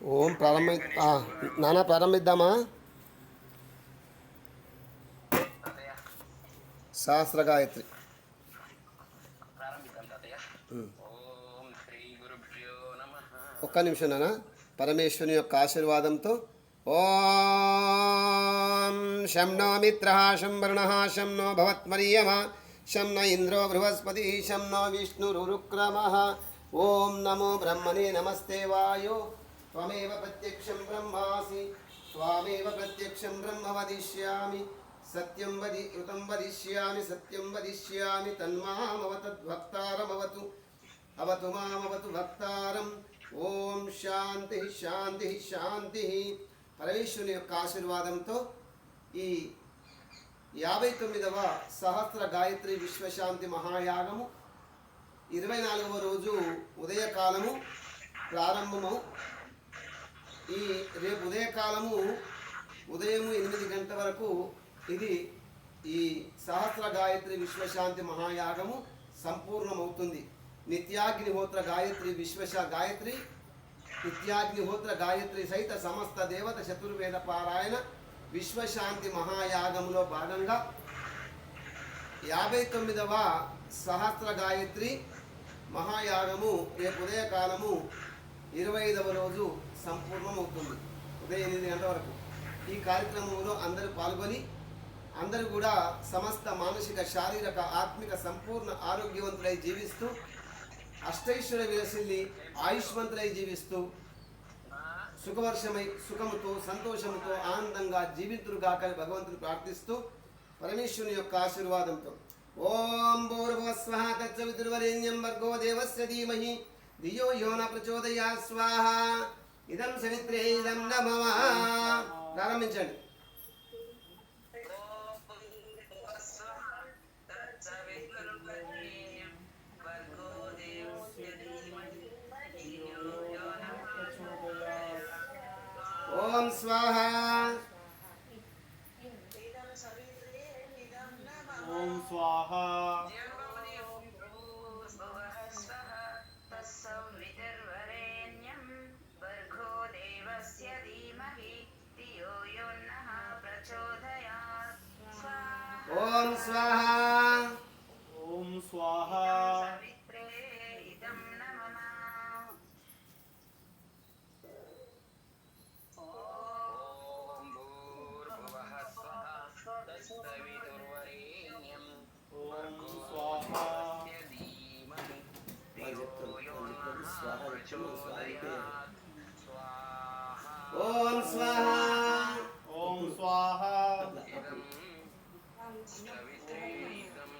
ఓం ప్రారంభ ఆ, నాన్న ప్రారంభిద్దామా? సహస్ర గాయత్రి. ఒక్క నిమిషం నాన్న పరమేశ్వరుని యొక్క ఆశీర్వాదంతో ఓం శం నో మిత్ర శం వరుణ శం నో భవత్మరీయమ శం న ఇంద్రో బృహస్పతి శం నో విష్ణురుక్రమ. ఓం నమో బ్రహ్మణే నమస్తే వాయో. త్వమేవ ప్రత్యక్షం బ్రహ్మాసి స్వామేవ ప్రత్యక్షం బ్రహ్మ వదిష్యామి సత్యం వది యుతం వదిష్యామి సత్యం వదిష్యామి తన్మామవతద్భక్తారమవతు అవతు మామవతు భక్తారం ఓం శాంతి శాంతి శాంతి. పరమేశ్వరుని యొక్క ఆశీర్వాదంతో ఈ యాభై తొమ్మిదవ సహస్ర గాయత్రి విశ్వశాంతి మహాయాగము ఇరవై నాలుగవ రోజు ఉదయకాలము ప్రారంభము. ఈ రేపు ఉదయకాలము ఉదయము ఎనిమిది గంటల వరకు ఇది ఈ సహస్ర గాయత్రి విశ్వశాంతి మహాయాగము సంపూర్ణమవుతుంది. నిత్యాగ్నిహోత్ర గాయత్రి విశ్వశ గాయత్రి నిత్యాగ్నిహోత్ర గాయత్రి సహిత సమస్త దేవత చతుర్వేద పారాయణ విశ్వశాంతి మహాయాగములో భాగంగా యాభై తొమ్మిదవ సహస్ర గాయత్రి మహాయాగము రేపు ఉదయకాలము ఇరవై ఐదవ రోజు సంపూర్ణమవుతుంది. ఉదయం ఎనిమిది గంటల వరకు. ఈ కార్యక్రమంలో అందరూ పాల్గొని అందరూ కూడా సమస్త మానసిక శారీరక ఆత్మిక సంపూర్ణ ఆరోగ్యవంతులై జీవిస్తూ అష్టైశ్వర విలసిల్లి ఆయుష్మంతులై జీవిస్తూ సుఖవర్షమై సుఖముతో సంతోషముతో ఆనందంగా జీవితులుగాక భగవంతుని ప్రార్థిస్తూ పరమేశ్వరుని యొక్క ఆశీర్వాదంతో. ఓం భూర్భువస్వ తత్సవితుర్వరేణ్యం భర్గో దేవస్య ధీమహి. ధియో యో న ప్రచోదయా స్వాహ ఇదం సవిత్రే ఇదం నమః ప్రారంభించండి ఓం స్వాహ ఓం స్వాహ ఓం స్వాహ. ఓం స్వాహ. ఓం భూర్భువః స్వః తత్సవితుర్వరేణ్యం ఓం స్వాహ. భర్గోదేవస్య ధీమహి ధియో యో నః ప్రచోదయాత్ స్వాహా. ఓం స్వాహ. ఓం స్వాహ ఇదం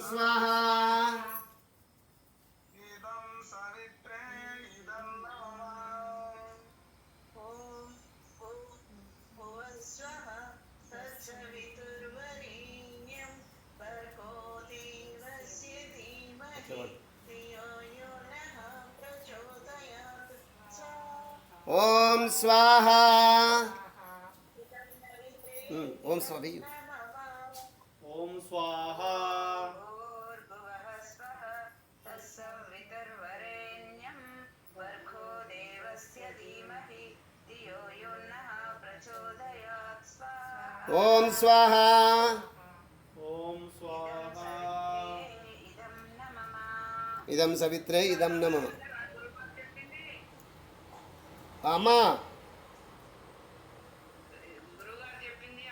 సవిత్రే ఓం స్వాహ. ఓం స్వాహ ఓం స్వాహ. ఓం స్వాహ. ఓం స్వాహ. ఇదం సవిత్రే ఇదం నమ. అమ్మా గురుగారు చెప్పింది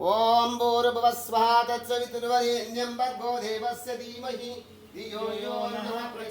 అందరూ విన్నారా ఇందాక చెప్పారు అంటున్నా ఓం స్వాహ ఓం